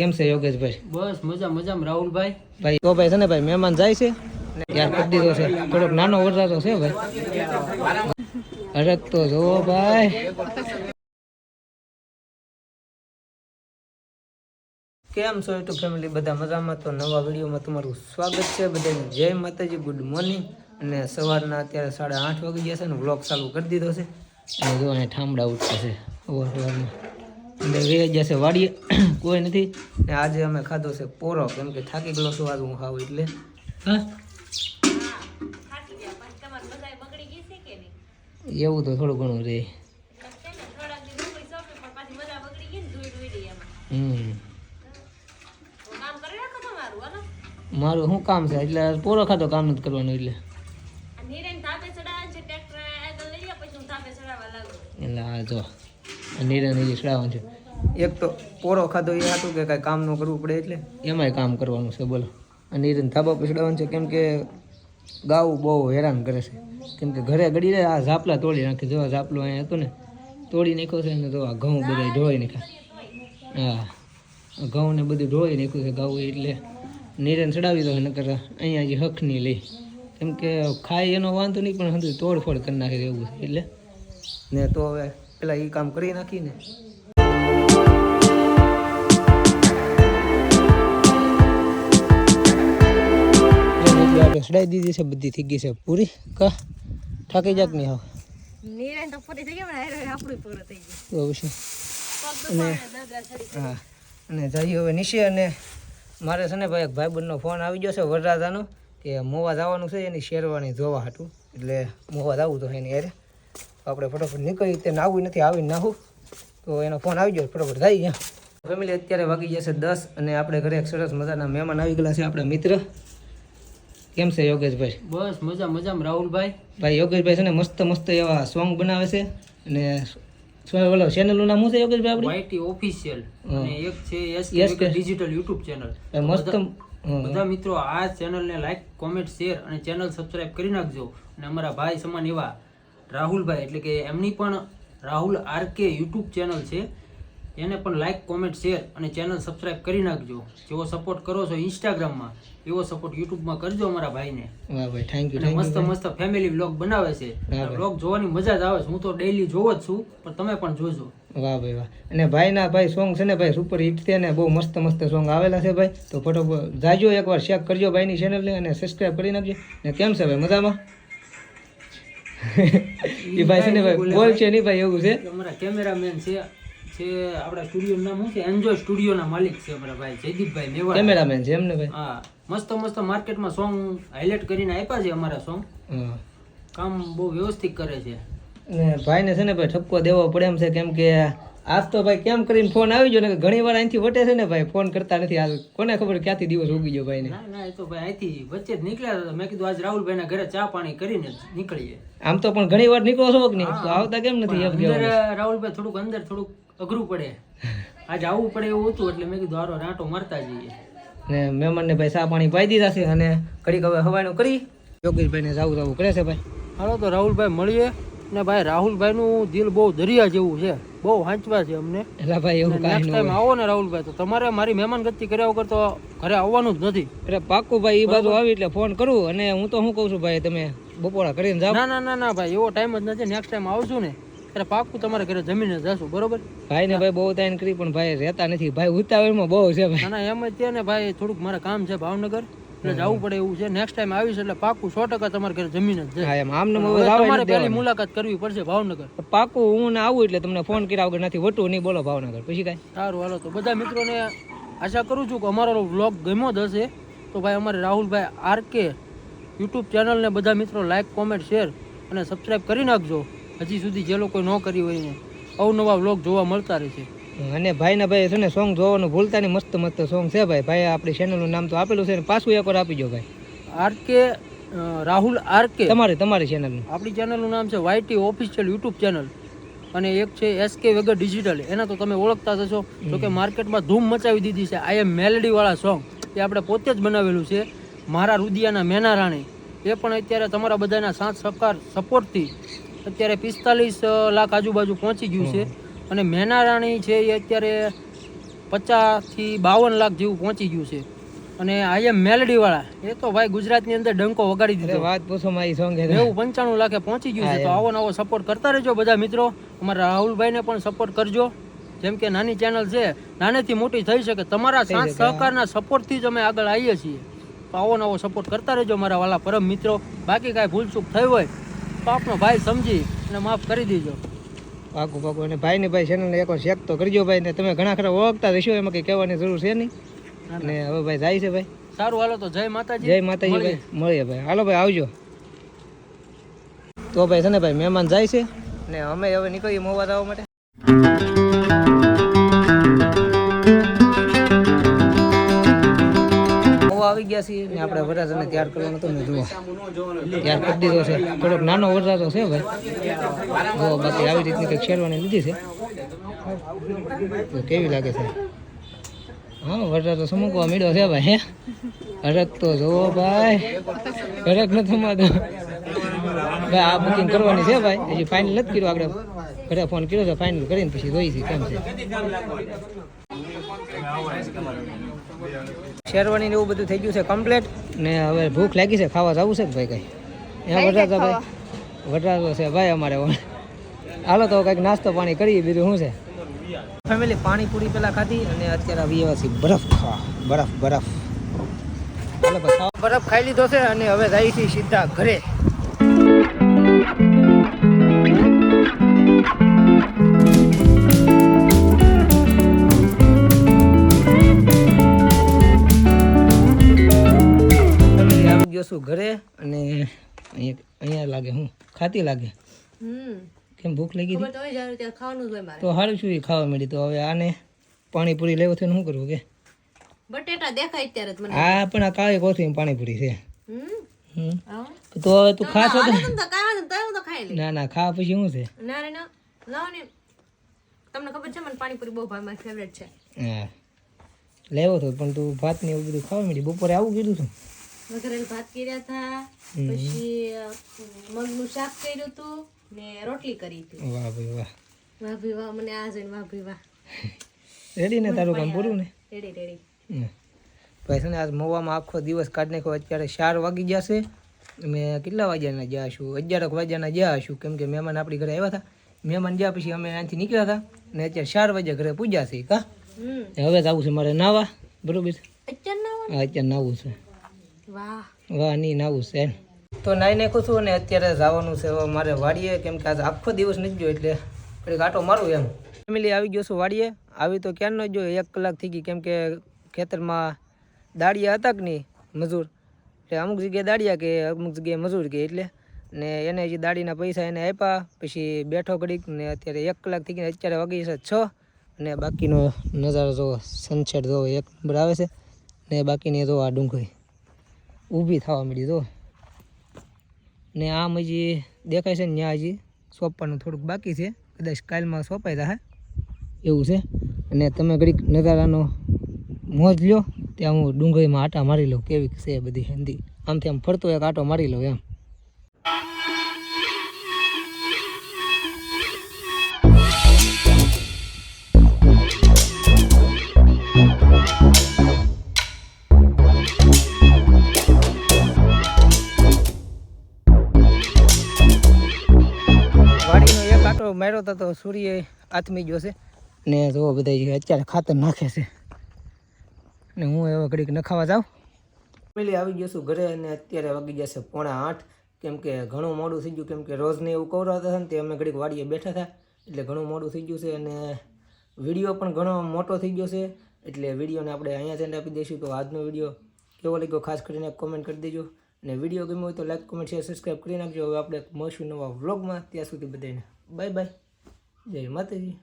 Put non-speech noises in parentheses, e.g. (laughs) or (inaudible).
કેમ છે યોગેશભાઈ? બસ મજા મજામાં. રાહુલભાઈ? ભાઈ તો ભાઈ છે ને ભાઈ મહેમાન જાય છે. યાર કરી દીધો છે. થોડોક નાનો વરસાદ છે ભાઈ. અરે તો જોવો ભાઈ. કેમ છો યુટ્યુબ ફેમિલી? બધા મજામાં? તો નવા વિડીયોમાં તમારું સ્વાગત છે. બધાને જય માતાજી ગુડ મોર્નિંગ. અને સવારના અત્યારે સાડા આઠ વાગી ગયા છે ને વ્લોગ ચાલુ કરી દીધો છે. અને જો અહીંયા ઠામડા ઉઠશે છે. સવાર સવારમાં અને વે જશે વાડીએ (clears throat) કોઈ નથી. ને આજે અમે ખાધો છે પોરો કેમ કે થાકી ગયો છું આજ હું ખાવ એટલે. એવું તો થોડું ઘણું હમ. મારું શું કામ છે? એટલે પોરો ખાતો કામ નથી કરવાનું એટલે. એટલે આ જો નિરણ ચડાવવાનું છે. એક તો પોરો ખાધો એ હતું કે કાંઈ કામ ન કરવું પડે એટલે. એમાંય કામ કરવાનું છે બોલો. અને નિરણ ધાબા પર ચડાવવાનું છે કેમ કે ગાવું બહુ હેરાન કરે છે. કેમ કે ઘરે ગડી રહે આ ઝાપલા તોડી નાખે. જો ઝાપલું અહીંયા હતું ને તોડી નાખ્યો છે ને તો આ ઘઉં બધા ઢોળી નાખ્યા. હા ઘઉં ને બધું ઢોળી નાખ્યું છે ગાવું એટલે નિરણ ચડાવી દો નકર અહીંયા જે હકની લઈ કેમ કે ખાય એનો વાંધો નહીં પણ હજુ તોડફોડ કરી નાખે એવું છે એટલે. ને તો હવે પેલા એ કામ કરી નાખીને ચડાવી દીધી છે બધી થઈ ગઈ છે પૂરી. કા? થાકી જાક નહીં હાવ. તો પછી અને હા અને જઈએ હવે નીચે અને મારે છે ને ભાઈ એક ભાઈબંધનો ફોન આવી ગયો છે વરરાજાનો કે મોવા જવાનું છે એની શેરવાની જોવા હાટું. એટલે મોવા જવું તો એની યારે આપણે ફટાફટ નીકળી તે નાવું નથી આવી નાહું. તો એનો ફોન આવી ગયો ફટોફટ થઈ ગયા ફેમિલી અત્યારે વાગી જશે દસ અને આપણે ઘરે એક સરસ મજાના મહેમાન આવી ગયેલા છે આપણા મિત્ર. કેમ છે યોગેશભાઈ? બસ મજા મજામાં. રાહુલભાઈ? ભાઈ યોગેશભાઈ છે ને મસ્ત મસ્ત એવા સોંગ બનાવે છે અને ઓલો ચેનલનું નામ શું છે યોગેશભાઈ આપણી વાયટી ઓફિશિયલ અને એક છે એસ કે- ડિજિટલ યુટ્યુબ ચેનલ મસ્ત બધા મિત્રો આ ચેનલને લાઈક કોમેન્ટ શેર અને ચેનલ સબસ્ક્રાઇબ કરી નાખજો. અને અમારા ભાઈ સમાન એવા રાહુલભાઈ એટલે કે એમની પણ રાહુલ આરકે યુટ્યુબ ચેનલ છે. એને પણ લાઇક કોમેન્ટ શેર અને ચેનલ સબસ્ક્રાઇબ કરી નાખજો. જેવો સપોર્ટ કરો છો ઇન્સ્ટાગ્રામમાં એવો સપોર્ટ યુટ્યુબમાં કરજો અમારા ભાઈને. વાહ ભાઈ થેન્ક યુ મસ્ત મસ્ત ફેમિલી વ્લોગ બનાવે છે. વ્લોગ જોવાની મજા જ આવે છે. હું તો ડેઈલી જોવો જ છું પણ તમે પણ જોજો. વાહ ભાઈ વાહ. અને ભાઈના ભાઈ સોંગ છે ને ભાઈ સુપર હિટ છે ને બહુ મસ્ત મસ્ત સોંગ આવેલા છે ભાઈ. તો ફોટો જાજો એકવાર ચેક કરજો ભાઈની ચેનલને અને સબસ્ક્રાઇબ કરી નાખજો. ને કેમ છે ભાઈ મજામાં? એ (laughs) ભાઈ છે ને ભાઈ બોલ છે નહીં ભાઈ એવું છે? અમારા કેમેરામેન છે. છે આપણા સ્ટુડિયો નામ શું છે? એન્જોય સ્ટુડિયોના માલિક છે આપણા ભાઈ જયદીપભાઈ મેવાડા. કેમેરામેન છે એમને ભાઈ? હા મસ્ત મસ્ત માર્કેટમાં સોંગ હાઇલાઇટ કરીને આપ્યા છે અમારા સોંગ કામ બહુ વ્યવસ્થિત કરે છે. ને ભાઈને છે ને ભાઈ ઠપકો દેવો પડે એમ છે કેમ કે આજ તો ભાઈ કેમ કરીને ફોન આવી ગયો ને ઘણી વાર અહીંથી વટે છે ને ભાઈ ફોન કરતા નથી. હાલ કોને ખબર ક્યાંથી દિવસ ઉગી ગયો ભાઈને? ના ના એ તો ભાઈ અહીંથી વચ્ચે જ નીકળ્યા હતા. મેં કીધું આજ રાહુલભાઈના ઘરે ચા પાણી કરીને નીકળીએ. આમ તો પણ ઘણી વાર નીકળો છો કે નહીં? તો આવતા કેમ નથી રાહુલભાઈ થોડુંક અંદર થોડુંક અઘરું પડે. આજે આવવું પડે એવું હતું એટલે મેં કીધું હારો રાંટો મારતા જઈએ. ને મહેમાનને ભાઈ ચા પાણી પાઈ દીધા છે અને ઘડીક હવે હવાનું કરી. યોગેશભાઈને જાવું જાવું કરે છે ભાઈ. હાલો તો રાહુલભાઈ મળીએ. ને ભાઈ રાહુલભાઈનું દિલ બહુ દરિયા જેવું છે. બહુ હાંચવા છે અમને. એટલે ભાઈ એવું નેક્સ્ટ કાંઈ ન ટાઈમ આવો ને રાહુલભાઈ તો તમારે મારી મહેમાન ગતિ કર્યા વગર તો ઘરે આવવાનું જ નથી. અરે પાક્કું ભાઈ એ બાજુ આવી એટલે ફોન કરું. અને હું તો શું કહું છું ભાઈ તમે બપોરા કરીને જાઓ. ના ના ના ના ભાઈ એવો ટાઈમ જ નથી. નેક્સ્ટ ટાઈમ આવશું ને. ત્યારે પાક્કું તમારે ઘરે જમીને જશું બરોબર? ભાઈને ભાઈ બહુ તાઈન કરી પણ ભાઈ રહેતા નથી. ભાઈ ઉતાવળમાં બહુ છે ભાઈ. ના ના એમ જ છે ને ભાઈ થોડુંક મારે કામ છે ભાવનગર એટલે જવું પડે એવું છે. નેક્સ્ટ ટાઈમ આવીશ એટલે પાક્કું સો ટકા તમારે ઘરે જમીને જ હા. એમ. આમને તમારે પહેલી મુલાકાત કરવી પડશે ભાવનગર. પાક્કું હું ને આવું એટલે તમને ફોન કર્યા વગર નથી. વટું નહીં બોલો ભાવનગર. પછી કાંઈ? સારું હાલો તો. બધા મિત્રોને આશા કરું છું કે અમારો વ્લોગ ગમ્યો જ હશે. તો ભાઈ અમારે રાહુલભાઈ આરકે યુટ્યુબ ચેનલને બધા મિત્રો લાઈક કોમેન્ટ શેર અને સબસ્ક્રાઈબ કરી નાખજો. હજી સુધી જે લોકો ન કરી હોય ને અવનવા વ્લોગ જોવા મળતા રહેશે અને ભાઈના ભાઈ છે ને સોંગ જોવાનું ભૂલતા નહીં મસ્ત મસ્ત સોંગ છે ભાઈ. ભાઈ આપણી ચેનલનું નામ તો આપેલું છે ને પાછું એકવાર આપી દો ભાઈ. આર કે રાહુલ આર કે તમારે તમારી ચેનલનું આપણી ચેનલનું નામ છે વાયટી ઓફિશિયલ યુટ્યુબ ચેનલ અને એક છે એસકે વગર ડિજિટલ એના તો તમે ઓળખતા જશો જો કે માર્કેટમાં ધૂમ મચાવી દીધી છે. આઈ એમ મેલેડીવાળા સોંગ એ આપણે પોતે જ બનાવેલું છે. મારા રુદિયાના મેના રાણી. એ પણ અત્યારે તમારા બધાના સાથ સહકાર સપોર્ટથી અત્યારે પિસ્તાલીસ લાખ આજુબાજુ પહોંચી ગયું છે. અને મેના રાણી છે એ અત્યારે પચાસથી બાવન લાખ જેવું પહોંચી ગયું છે. અને આઈએમ મેલડીવાળા એ તો ભાઈ ગુજરાતની અંદર ડંકો વગાડી દીધો. વાત પૂછો મારી સોંગ. એવું પંચાણું લાખે પહોંચી ગયું છે. તો આવો નવો સપોર્ટ કરતા રહેજો બધા મિત્રો. અમારા રાહુલભાઈને પણ સપોર્ટ કરજો. જેમ કે નાની ચેનલ છે નાનેથી મોટી થઈ શકે. તમારા સાથ સહકારના સપોર્ટથી જ અમે આગળ આવીએ છીએ. તો આવો નવો સપોર્ટ કરતા રહેજો મારા વાલા પરમ મિત્રો. બાકી કાંઈ ભૂલચૂક થઈ હોય તો આપનો ભાઈ સમજી અને માફ કરી દેજો. પાકું પાકું. અને ભાઈ ને ભાઈ ચેનલ એક ચેક તો કરજો ભાઈ ને તમે ઘણા ખરા ઓળખતા રહેશો એમાં કઈ કહેવાની જરૂર છે નહીં. અને હવે ભાઈ જાય છે ભાઈ. સારું હાલો તો જય માતાજી. જય માતાજી. ભાઈ. મળીએ ભાઈ. હાલો ભાઈ આવજો. તો ભાઈ છે ને ભાઈ મહેમાન જાય છે. ને અમે હવે નીકળીએ મોવા જવા માટે. આવી ગયા છીએ ને આપણે વરરાજાને તૈયાર કરવાનો હતો ને જુઓ. તૈયાર કરી દીધો છે. થોડોક નાનો વરરાજો છે ભાઈ જુઓ, બાકી આવી રીતની કંઈક શેરવાની લીધી છે. કેવી લાગે છે? હા વરરાજો સમૂકવા મીડો છે ભાઈ, હે? હરક તો જુઓ ભાઈ. હરક નથી થમાતો ભાઈ, આ બુકિંગ કરવાની છે ભાઈ. હજી ફાઇનલ નથી કર્યું આપણે ઘરે ફોન કર્યો છે ફાઇનલ કરીને પછી જોઈ છે કેમ છે. શેરવાની એવું બધું થઈ ગયું છે કમ્પ્લીટ ને હવે ભૂખ લાગી છે ખાવા જવું છે ભાઈ કઈ? વરરાજા ભાઈ વરરાજો છે ભાઈ અમારે હાલો તો કંઈક નાસ્તો પાણી કરીએ બીજું શું છે? ફેમિલી પાણીપુરી પેલા ખાધી અને અત્યારે આવી એવા છીએ બરફ ખાવા બરફ બરફ. બરફ ખાઈ લીધો છે અને હવે જાય છે સીધા ઘરે. છું ઘરે અને અહીંયા લાગે હું ખાતી લાગે. કેમ ભૂખ લાગી તો તો સારું શું એ ખાવા મળી તો. હવે આને પાણીપુરી લેવો થઈને શું કરવું કે? બટેટા દેખાય ત્યારે મને. આ પણ આ કાળી કોથળી પાણીપુરી છે. તો હવે તું ખાસ તો? હું તો લઈશ. ના ના ખા પછી શું છે? ના રે ના. ને. તમને ખબર છે મને પાણીપુરી બહુ ભાવે મારી ફેવરેટ છે. હા. લેવો તો પણ તું ભાત ને એવું બધું ખાવા મળી બપોરે આવું કીધું તું. વઘારેલ ભાત કર્યા હતા પછી મગનું શાક કર્યું હતું ને રોટલી કરી હતી વાહ ભાઈ વાહ. વાહ ભાઈ વાહ મને આ જોઈને વાહ ભાઈ વાહ. રેડી ને તારું કામ પૂરું ને? Ready ready. ભાઈ છે ને આજ મોવામાં આખો દિવસ કાઢ નાખ્યો અત્યારે ચાર વાગી જશે. અમે કેટલા વાગ્યાના ગયા હશું? અગિયારક વાગ્યાના ગયા હશું? કેમ કે મહેમાન આપણી ઘરે આવ્યા હતા મહેમાન ગયા પછી અમે અહીંથી નીકળ્યા હતા ને અત્યારે ચાર વાગ્યા ઘરે પૂજ્યા છે કા? હવે જ આવું છે મારે નાવા. બરોબર? અત્યારે નાવું છે. વાહ. વાહ નહીં નાવું છે તો નાઈ નાખું છું અને અત્યારે જવાનું છે હવે મારે વાડીએ કેમ કે આજે આખો દિવસ નથી ગયો એટલે ઘડીક આટો મારું એમ. ફેમિલી આવી ગયો છું વાડીએ આવી તો ક્યાં ન જો એક કલાક થઈ ગઈ કેમ કે ખેતરમાં દાડિયા હતા કે નહીં મજૂર? એટલે અમુક જગ્યાએ દાળિયા કે અમુક જગ્યાએ મજૂર કે એટલે ને એને જે દાડીના પૈસા એને આપ્યા પછી બેઠો ઘડીક ને અત્યારે એક કલાક થઈ ગઈ અત્યારે વાગી છે છ અને બાકીનો નજારો જો સનસેટ જો એક નંબર આવે છે ને બાકીની જો આ ડુંગળી. ઊભી થવા મળી જો. ને આમ હજી દેખાય છે ને ત્યાં હજી સોંપવાનું થોડુંક બાકી છે. કદાચ કાલમાં સોંપાઈ હા એવું છે. અને તમે ઘડીક નજારાનો મોજ લ્યો. ત્યાં હું ડુંગળીમાં આટા મારી લઉં. કેવી છે બધી હિન્દી આમથી આમ ફરતો એક આટો મારી લઉં એમ. માર્યો તો સૂર્ય આથમી ગયો છે. ને જો બધા અત્યારે ખાતર નાખે છે. ને હું એવા ઘડીક નખાવા જાઉં. ફેમિલી આવી ગયો છું ઘરે અને અત્યારે વાગી જશે પોણા આઠ. કેમ કે ઘણું મોડું થઈ ગયું, કેમ કે રોજને એવું કવરાવતા હતા ને તે અમે ઘડીક વાડીએ બેઠા હતા. એટલે ઘણું મોડું થઈ ગયું છે અને વીડિયો પણ ઘણો મોટો થઈ ગયો છે. એટલે વિડીયોને આપણે અહીંયા જ આપી દઈશું તો આજનો વીડિયો કેવો લાગ્યો ખાસ કરીને કોમેન્ટ કરી દેજો. અને વીડિયો ગમ્યો હોય તો લાઈક કોમેન્ટ શેર સબસ્ક્રાઈબ કરી નાખજો. હવે આપણે મળશું નવા વ્લોગમાં ત્યાં સુધી બધાને બાય બાય. જય માતાજી.